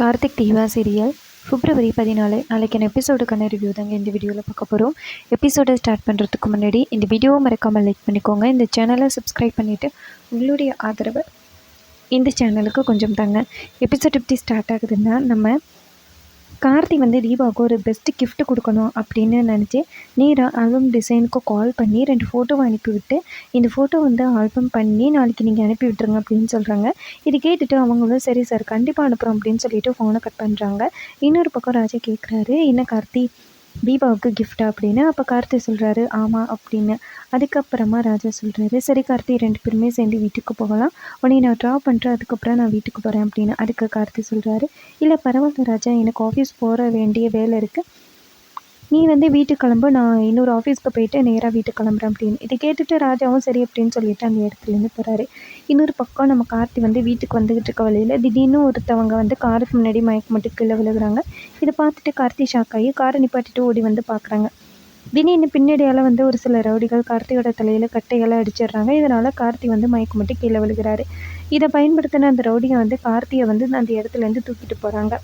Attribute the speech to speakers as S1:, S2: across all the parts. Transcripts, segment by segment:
S1: கார்த்திக் தீவா serial. பிப்ரவரி பதினாலு. நாளைக்கான எபிசோடுக்கான review தாங்க இந்த வீடியோவில் பார்க்க போகிறோம் எபிசோடை ஸ்டார்ட் பண்ணுறதுக்கு முன்னாடி இந்த வீடியோவை மறக்காமல் லைக் பண்ணிக்கோங்க. இந்த சேனலை சப்ஸ்கிரைப் பண்ணிவிட்டு உங்களுடைய ஆதரவை இந்த சேனலுக்கு கொஞ்சம் தாங்க. எபிசோட் எப்படி ஸ்டார்ட் ஆகுதுன்னா நம்ம கார்த்தி வந்து தீபாவுக்கு ஒரு பெஸ்ட்டு கிஃப்ட் கொடுக்கணும் அப்படின்னு நினச்சி நேராக ஆல்பம் டிசைனுக்கு கால் பண்ணி ரெண்டு ஃபோட்டோவை அனுப்பிவிட்டு இந்த ஃபோட்டோ வந்து ஆல்பம் பண்ணி நாளைக்கு நீங்கள் அனுப்பி விட்டுருங்க அப்படின்னு சொல்கிறாங்க இது கேட்டுட்டு அவங்களும் சரி சார் கண்டிப்பாக அனுப்புகிறோம் அப்படின்னு சொல்லிட்டு ஃபோனை கட் பண்ணுறாங்க இன்னொரு பக்கம் ராஜா கேட்குறாரு என்ன கார்த்தி? தீபாவுக்கு கிஃப்ட்டா அப்படின்னு அப்போ கார்த்தி சொல்கிறாரு ஆமாம் அப்படின்னு. அதுக்கப்புறமா ராஜா சொல்கிறாரு சரி கார்த்தி ரெண்டு பேருமே சேர்ந்து வீட்டுக்கு போகலாம். உடனே நான் ட்ராப் பண்ணுறேன் அதுக்கப்புறம் நான் வீட்டுக்கு போகிறேன் அப்படின்னு. அதுக்கு கார்த்தி சொல்கிறாரு இல்லை பரவாயில்ல ராஜா எனக்கு ஆஃபீஸ் போகிற வேண்டிய வேலை இருக்குது நீ வந்து வீட்டுக்கு கிளம்பு நான் இன்னொரு ஆஃபீஸ்க்கு போயிட்டு நேராக வீட்டுக்கு கிளம்புறேன் அப்படின்னு. இதை கேட்டுட்டு ராஜாவும் சரி அப்படின்னு சொல்லிட்டு அந்த இடத்துலேருந்து போகிறாரு இன்னொரு பக்கம் நம்ம கார்த்தி வந்து வீட்டுக்கு வந்துக்கிட்டு இருக்க வழியில் திடீர்னு ஒருத்தவங்க வந்து காருக்கு முன்னாடி மயக்க மட்டும் கீழே விழுகுறாங்க. இதை பார்த்துட்டு கார்த்தி ஷாக் ஆகி காரை நிப்பாட்டிட்டு ஓடி வந்து பார்க்குறாங்க. திடீர்னு பின்னாடியால் வந்து ஒரு சில ரவுடிகள் கார்த்தியோட தலையில் கட்டைகளை அடிச்சிடுறாங்க. இதனால் கார்த்தி வந்து மயக்க மட்டும் கீழே விழுகிறாரு. இதை பயன்படுத்தின அந்த ரவுடியை வந்து கார்த்தியை வந்து அந்த இடத்துலேருந்து தூக்கிட்டு போகிறாங்க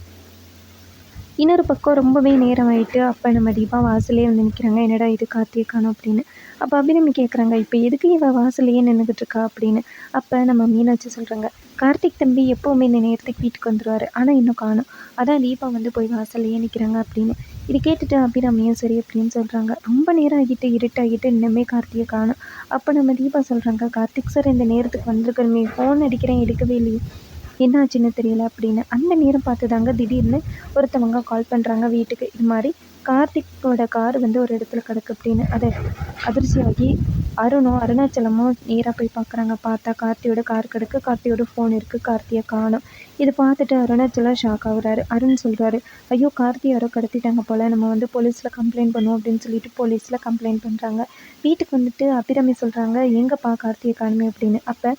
S1: இன்னொரு பக்கம் ரொம்பவே நேரம் ஆகிட்டு அப்போ நம்ம தீபா வாசலே வந்து நிற்கிறாங்க என்னடா இது கார்த்தியை காணும் அப்படின்னு. அப்போ அபிநமி கேட்குறாங்க இப்போ எதுக்கு இவள் வாசலையே நின்றுக்கிட்டு இருக்கா அப்படின்னு. அப்போ நம்ம மீனாட்சி சொல்கிறாங்க கார்த்திக் தம்பி எப்போவுமே இந்த நேரத்துக்கு வீட்டுக்கு வந்துடுவார் ஆனால் இன்னும் காணும். அதான் தீபா வந்து போய் வாசல்லையே நிற்கிறாங்க அப்படின்னு. இது கேட்டுட்டு அபிராமியும் சரி அப்படின்னு சொல்கிறாங்க ரொம்ப நேரம் ஆகிட்டு இருட்டாகிட்டு இன்னுமே கார்த்தியை காணும். அப்போ நம்ம தீபா சொல்கிறாங்க கார்த்திக் சார் இந்த நேரத்துக்கு வந்திருக்கணுமே ஃபோன் அடிக்கிறேன். எடுக்கவே இல்லையே. என்னாச்சுன்னு தெரியல அப்படின்னு அந்த நேரம் பார்த்து தாங்க திடீர்னு ஒருத்தவங்க கால் பண்ணுறாங்க வீட்டுக்கு. இது மாதிரி கார்த்திக்கோட கார் வந்து ஒரு இடத்துல கிடக்கு அப்படின்னு. அதை அதிர்ச்சியாகி அருணும் அருணாச்சலமும் நேராக போய் பார்க்குறாங்க. பார்த்தா கார்த்தியோட கார் கிடக்கு. கார்த்தியோட ஃபோன் இருக்குது கார்த்தியை காணும். இது பார்த்துட்டு அருணாச்சலம் ஷாக் ஆகுறாரு. அருண் சொல்கிறாரு ஐயோ கார்த்தி யாரோ கடத்திட்டாங்க போல். நம்ம வந்து போலீஸில் கம்ப்ளைண்ட் பண்ணுவோம் அப்படின்னு சொல்லிட்டு போலீஸில் கம்ப்ளைண்ட் பண்ணுறாங்க வீட்டுக்கு வந்துட்டு அபிராமி சொல்கிறாங்க எங்கேப்பா கார்த்தியை காணுமே? அப்படின்னு. அப்போ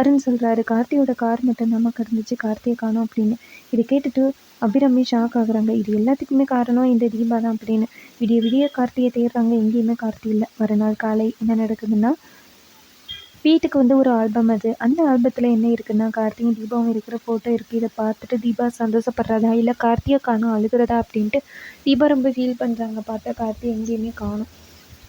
S1: அருண் சொல்கிறாரு கார்த்தியோட கார் மட்டும் தான் கிடந்துச்சு கார்த்தியை காணும் அப்படின்னு. இதை கேட்டுட்டு அபிரமி ஷாக் ஆகுறாங்க. இது எல்லாத்துக்குமே காரணம் இந்த தீபா தான் அப்படின்னு. விடிய விடிய கார்த்தியை தேடுறாங்க. எங்கேயுமே கார்த்தி இல்லை. மறுநாள் காலை என்ன நடக்குதுன்னா வீட்டுக்கு வந்து ஒரு ஆல்பம் அது. அந்த ஆல்பத்தில் என்ன இருக்குன்னா கார்த்தியும் தீபாவும் இருக்கிற ஃபோட்டோ இருக்குது இதை பார்த்துட்டு தீபா சந்தோஷப்படுறதா? இல்லை கார்த்தியை காணும் அழுகிறதா அப்படின்ட்டு தீபா ரொம்ப ஃபீல் பண்ணுறாங்க பார்த்தா கார்த்தி எங்கேயுமே காணும்.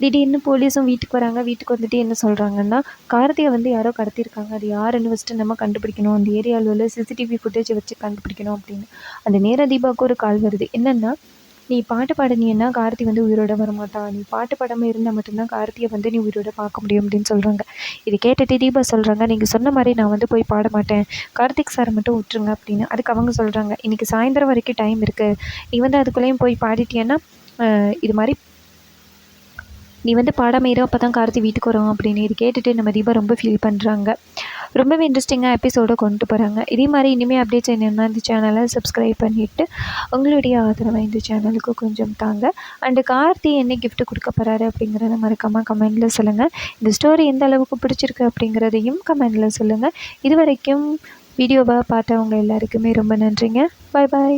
S1: திடீர்னு போலீஸும் வீட்டுக்கு வராங்க வீட்டுக்கு வந்துட்டு என்ன சொல்கிறாங்கன்னா கார்த்தியை வந்து யாரோ கடத்தியிருக்காங்க. அது யாருன்னு ஃபஸ்ட்டு நம்ம கண்டுபிடிக்கணும். அந்த ஏரியாவில் உள்ள சிசிடிவி ஃபுட்டேஜை வச்சு கண்டுபிடிக்கணும் அப்படின்னு. அந்த நேர தீபாவுக்கு ஒரு கால் வருது. என்னென்னா நீ பாட்டு பாடினீன்னா கார்த்தி வந்து உயிரோட வரமாட்டான் நீ பாட்டு பாடாமல் இருந்தால் மட்டும்தான் கார்த்தியை வந்து நீ உயிரோட பார்க்க முடியும் அப்படின்னு சொல்கிறாங்க இது கேட்டுட்டு தீபா சொல்கிறாங்க நீங்கள் சொன்ன மாதிரி நான் வந்து போய் பாட மாட்டேன். கார்த்திக் சாரை மட்டும் விட்டுருங்க அப்படின்னு. அதுக்கு அவங்க சொல்கிறாங்க இன்றைக்கி சாயந்தரம் வரைக்கும் டைம் இருக்குது நீ வந்து அதுக்குள்ளேயும் போய் பாடிட்டேன்னா இது மாதிரி நீ வந்து பாடாமல் இரு அப்போ தான் கார்த்தி வீட்டுக்கு வரும் அப்படின்னு இது கேட்டுட்டு நம்ம தீபா ரொம்ப ஃபீல் பண்ணுறாங்க ரொம்பவே இன்ட்ரெஸ்டிங்காக எபிசோடை கொண்டு போகிறாங்க இதே மாதிரி இனிமேல் அப்டேட்ஸ் என்னென்னா இந்த சேனலை சப்ஸ்கிரைப் பண்ணிவிட்டு உங்களுடைய ஆதரவை இந்த சேனலுக்கு கொஞ்சம் தாங்க. அண்டு கார்த்தி என்ன கிஃப்ட் கொடுக்க போகிறாரு அப்படிங்கிறத மறக்காமல் கமெண்டில் சொல்லுங்கள் இந்த ஸ்டோரி எந்த அளவுக்கு பிடிச்சிருக்கு அப்படிங்கிறதையும் கமெண்டில் சொல்லுங்கள் இது வரைக்கும் வீடியோவை பார்த்தவங்க எல்லாருக்குமே ரொம்ப நன்றிங்க. பாய் பாய்